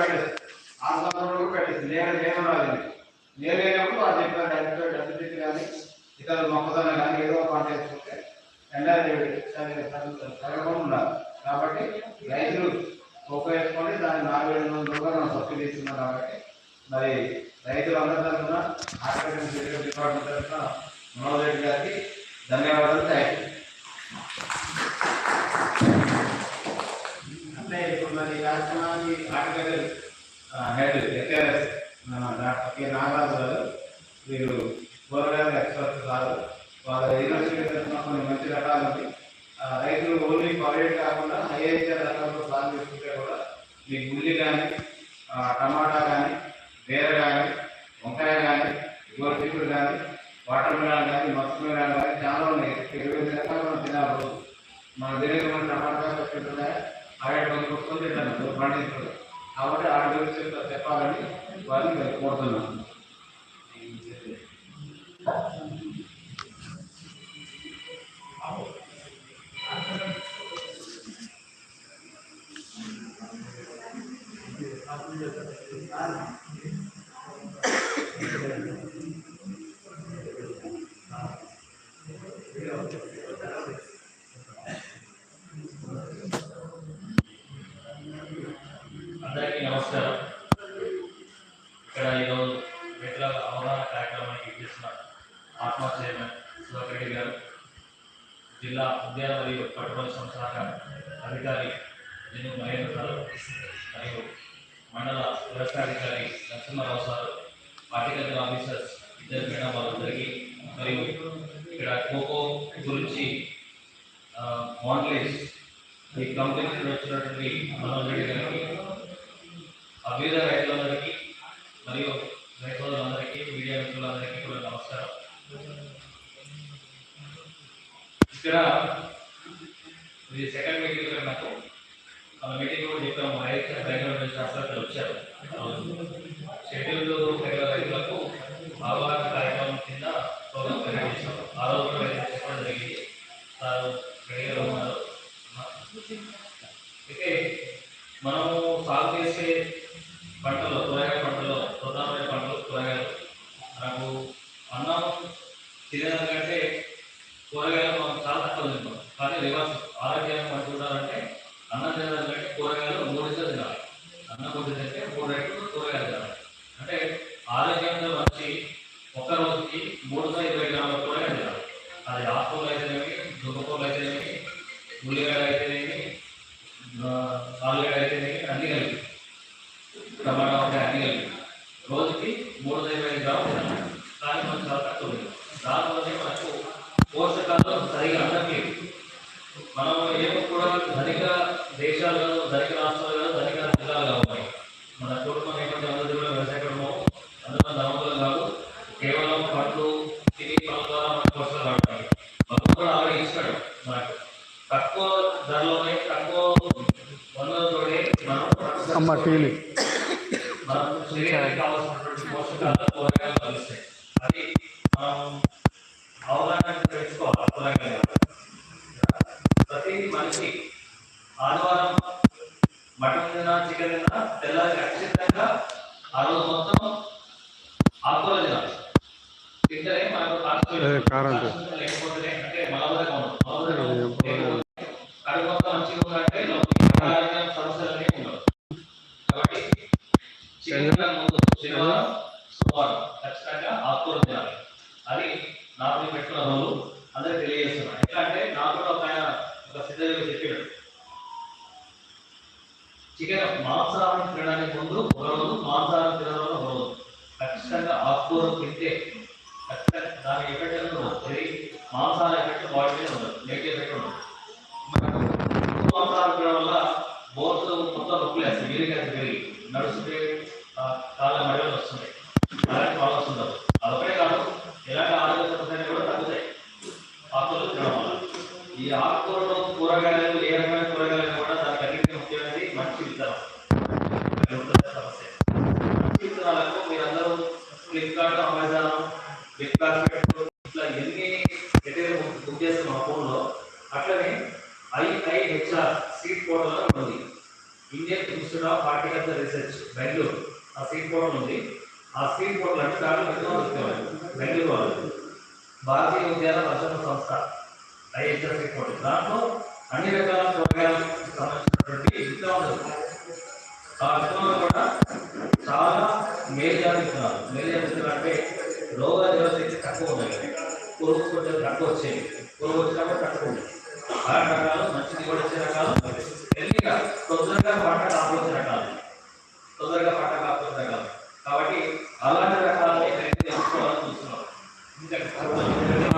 పెట్టేది ఆ సంవత్సరంలో కూడా పెట్టేది నేను నేను రాలేదు. నేను లేనప్పుడు వాళ్ళు చెప్పిన డబ్బు డబ్బు చెప్పి కానీ ఇతర మొక్కజొన్న కానీ ఏదో ఒక పంట వేసుకుంటే ఎండా ఉండాలి కాబట్టి రైతులు ఉపయోగించుకొని దాన్ని నాలుగు వేల వందల రూపాయలు సబ్సిడీ ఇస్తున్నాం కాబట్టి మరి రైతులందరి తరఫున హార్టికల్చర్ డిపార్ట్మెంట్ తరఫున మనోజ్ రెడ్డి గారికి ధన్యవాదాలు థ్యాంక్ యూ అంటే ఇప్పుడు మరి ఈ కార్యక్రమానికి హార్టికల్చర్ హెడ్ ఎక్ఆర్ఎస్ డాక్టర్ కె నాగరాజు గారు వీరు ఎక్స్పర్ట్ కాదు వాళ్ళ యూనివర్సిటీ తరఫున కొన్ని మంచి రకాలు ఉంది ఆ, రైతులు ఓన్లీ పవేట్ కాకుండా హైయర్ రకాలతో సాగు చేసుకుంటే కూడా మీకు ఉల్లి కానీ టమాటా కానీ బీర కానీ వంకాయ కానీ గోరుచిక్కుడు కానీ వాటర్ మిలాన్ కానీ మస్తు మిలాన్ కానీ చాలా ఉన్నాయి. ఇరవై రకాలు మనం తినాలి మన దగ్గర టమాటా పెట్టుకుంటున్నాయి ఆడే పని కొట్టుకొని తింటాను కాబట్టి ఆ గురించి చెప్పాలని వారిని కోరుతున్నాను Thank you. అందరికీ నమస్కారం. ఇక్కడ ఈరోజు మెట్ల అవగాహన కార్యక్రమానికి ఇచ్చేసిన ఆత్మ చైర్మన్ సుధాకర్ రెడ్డి గారు జిల్లా ఉద్యాన మరియు పట్టుబడి సంస్థ అధికారి జను మహేంద్ర గారు మరియు మండల వ్యవస్థాధికారి నరసింహారావు సార్ హార్టికల్చర్ ఆఫీసర్స్ ఇద్దరు మేడం వాళ్ళందరికీ మరియు ఇక్కడ ఖోఖో గురించి మోడలేజ్ ఈ కంపెనీ వచ్చినటువంటి మనోజ్ రెడ్డి గారికి అభ్యుద రైతులందరికీ మరియు రైతులందరికీ మీడియా మిత్రులందరికీ కూడా నమస్కారం ఇక్కడ ఇది సెకండ్ మీటింగ్ ఇక్కడ నాకు ఆ మీటింగ్ కూడా చెప్పాము రైతు బ్యాక్గ్రౌండ్ శాస్త్రజ్ఞులు వచ్చారు షెడ్యూల్ కూరగాయలు మనం చాలా తక్కువ తింటాం కానీ రివర్స్ ఆరోగ్యాన్ని మనం చూడాలంటే అన్నం తినాలంటే కూరగాయలు మూడు ఇద్దరు తినాలి. అన్నం కొద్ది తింటే మూడు రైతులు కూరగాయలు తినాలి. అంటే ఆరోగ్యంగా మంచి ఒక్క రోజుకి మూడు వందల ఇరవై గ్రాముల కూరగాయలు తినాలి. అది ఆకుకూరలు అయితేనేమి దుబ్బకూరలు అయితేనేమి ఉల్లిగడ్డ అయితేనేమి ఆలుగడ్డ అయితేనేమి అన్ని కలిపి. టమాటా వంకాయ అన్ని కలిపి. రోజుకి మూడు వందల ఇరవై గ్రాములు తినాలి. కానీ మనం చాలా తక్కువ ఉంది. సరిగా అందట్లేదు మనం ఏమో కూడా ధనిక దేశాలు ధనిక రాష్ట్రాలు ధనిక జిల్లాలు కావు మన కుటుంబం ఏమంటే అందరూ కూడా వ్యవసాయ కుటుంబం అందరూ ధనవంతులు కాదు. కేవలం పండ్లు తిని పనుల ద్వారా మనకు పోషకాలు రావడానికి మనం కూడా ఆల్రెడీ ఇస్తాడు మనకు. తక్కువ ధరలోనే తక్కువ వనరులతోనే మనం అమ్మ టీలు ఖచ్చితంగా ఆ రోజు మొత్తం తినాలి తింటేనే మనకు లేకపోతే అంటే మలబద్ధకం ఉండదు. మలబద్ధకం లేకపోతే కడుపు మొత్తం మంచిగా ఉందంటే లోపలికి ఆరోగ్య సమస్యలు అనేవి ఉండవు. కాబట్టి శనివారం ముందు శనివారం సోమవారం ఖచ్చితంగా ఆకుకూర తినాలి అది నాకు పెట్టుకున్న రోజు అందరికి తెలియజేస్తున్నాను. ఎట్లా అంటే నాకు కూడా ఒక ఆయన ఒక సిద్ధంగా చెప్పాడు ఇక్కడ మాంసాహారం తినడానికి ముందు ఒక మాంసాహారం తినడం వల్ల ఒక ఖచ్చితంగా ఆకుకూర తింటే ఖచ్చితంగా దాని ఎఫెక్ట్ అనేది ఉండదు. ఇది మాంసాహార ఎఫెక్ట్ బాడీ మీద ఉండదు. నెగిటివ్ ఎఫెక్ట్ ఉండదు. మాంసాహారం తినడం వల్ల బోన్స్ మొత్తం నొప్పులు వేస్తాయి. యూరిక్ పెరిగి. నడుస్తుంటే కాలం కాళ్ళ మడిలో వస్తున్నాయి అలాంటి ప్రాబ్లమ్స్ ఉండవు అదొకటే కాదు ఎలాంటి ఆరోగ్య సమస్యలు కూడా తగ్గుతాయి ఆకుకూరలు తినడం వల్ల ఈ ఆకుకూరలు కూరగాయలు ఏ రకమైన కూరగాయలు కూడా దానికి అన్నింటినీ ముఖ్యమైనది మంచి విత్తనం అది ఉంటుంది సమస్య మంచి విత్తనాలకు మీరందరూ ఫ్లిప్కార్ట్ అమెజాన్ ఫ్లిప్కార్ట్ ఇట్లా ఎన్ని మెటీరియల్ బుక్ మా ఫోన్లో అట్లనే ఐఐహెచ్ఆర్ సీట్ పోర్టల్ అని ఉంది. Indian institute of horticulture research Bengaluru. ఆ సీట్ పోర్టల్ ఉంది. ఆ సీట్ పోర్టల్ అంటే దాంట్లో ఎంతో దొరికేవాళ్ళు బెంగళూరు వాళ్ళు. భారతీయ ఉద్యాన పరిశ్రమ సంస్థ ఐహెచ్ఆర్ సీట్ పోర్టల్ దాంట్లో అన్ని రకాల ప్రోగ్రామ్స్ సంబంధించినటువంటి విత్తనాలు ఆ విత్తనాలు కూడా చాలా మేలు జాతి విత్తనాలు మేలు విత్తనాలు అంటే రోగ నిరోధక తక్కువ ఉన్నాయి పురుగు కొంచెం తక్కువ వచ్చేవి వచ్చినప్పుడు తక్కువ ఉంది అలాంటి రకాలు మంచి దిగుబడి వచ్చే రకాలు ఎల్లిగా తొందరగా పంట కాపు వచ్చే రకాలు. తొందరగా పంట కాపు వచ్చే రకాలు. కాబట్టి అలాంటి రకాలని రైతు తెలుసుకోవాలని చూస్తున్నాం.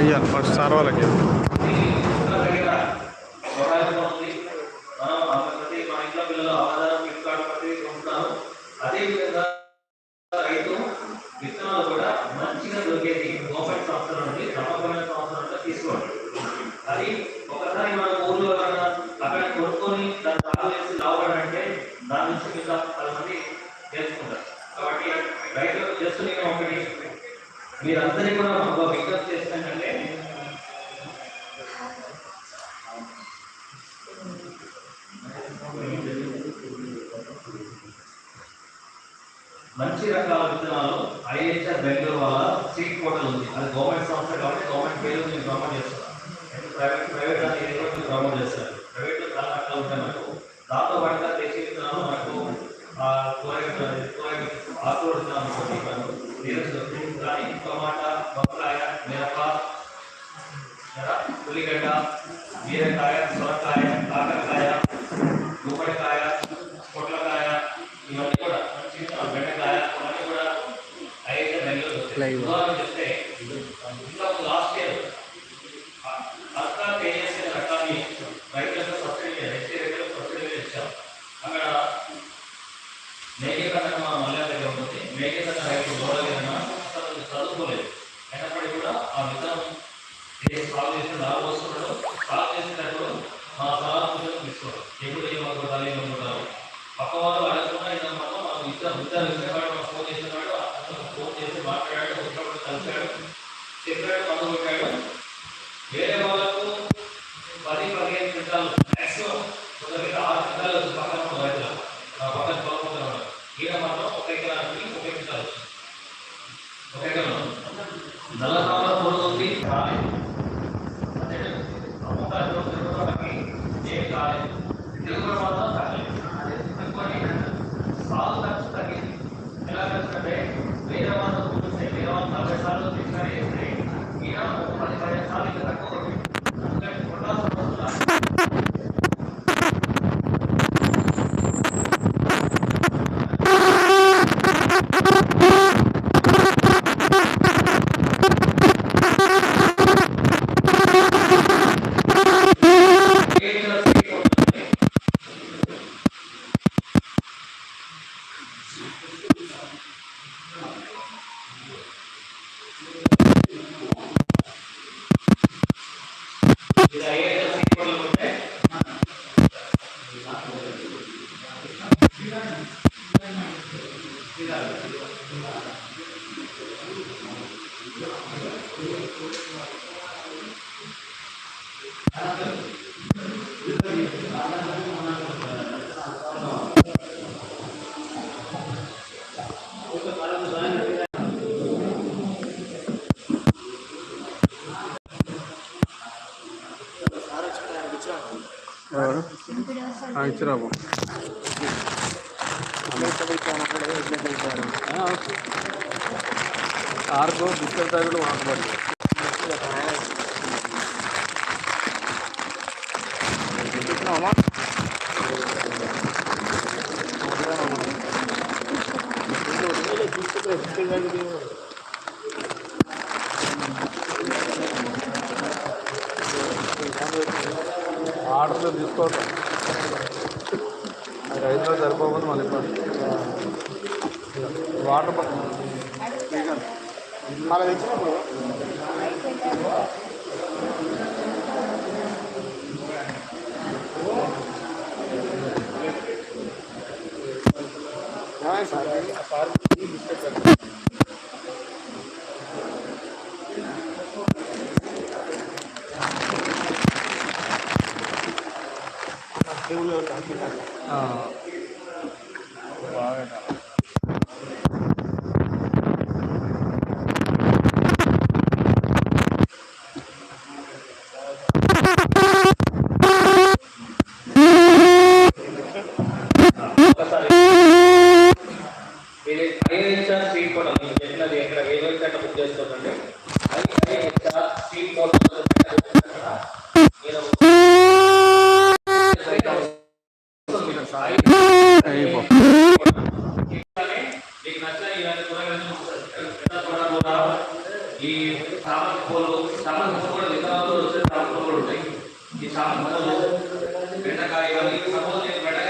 ఇయ్యాలి ఫస్ట్ సార్ వాళ్ళకి. మన ప్రతి మన ఇంట్లో పిల్లలు ఆధారం కాబట్టి చేస్తున్న జస్ట్ నేను ఒకటి కూడా ఒక విజ్ఞప్తి చేస్తానంటే మంచి రకాల విత్తనాలు ఐహెచ్ఆర్ బెంగళూరు వాళ్ళ సీట్ పోర్టల్ ఉంది. అది గవర్నమెంట్ సంస్థ కాబట్టి గవర్నమెంట్ పేరు మీరు ప్రమోట్ చేస్తారు. ప్రైవేట్ ప్రైవేట్ అని ప్రమోట్ చేస్తారు. మంచి విత్తనాలు. బెండకాయ ఇవన్నీ కూడా ఐదు మాట్లాడాడు వచ్చినప్పుడు కలిశాడు చెప్పాడు మందు కొట్టాడు వేరే వాళ్ళకు పది పదిహేను క్వింటాలు మ్యాక్సిమం ఒక దగ్గర ఆరు క్వింటాలు వచ్చి పక్కన ఉన్న రైతులు ఆ పక్కన పొలం ఈయన మాత్రం ఒక ఎకరానికి ఒక క్వింటాల్ వచ్చింది ఒక ఎకరం నల్లతామర ఇచ్చిరాబు ఆరుకో బిస్కెట్ ప్యాకెట్ వాడబడి ఆర్డర్లు తీసుకోవటం. అది రైతులో సరిపోకపోతే మళ్ళీ ఇబ్బంది. వాటర్ మళ్ళీ తెచ్చినప్పుడు ఏమైంది సార్? టేబుల్ ఆ, ఈ సామాన్ పూలు సామాన్ కూడా విత్తనాలు వచ్చే సామాన్ పూలు బెండకాయ బెండకాయ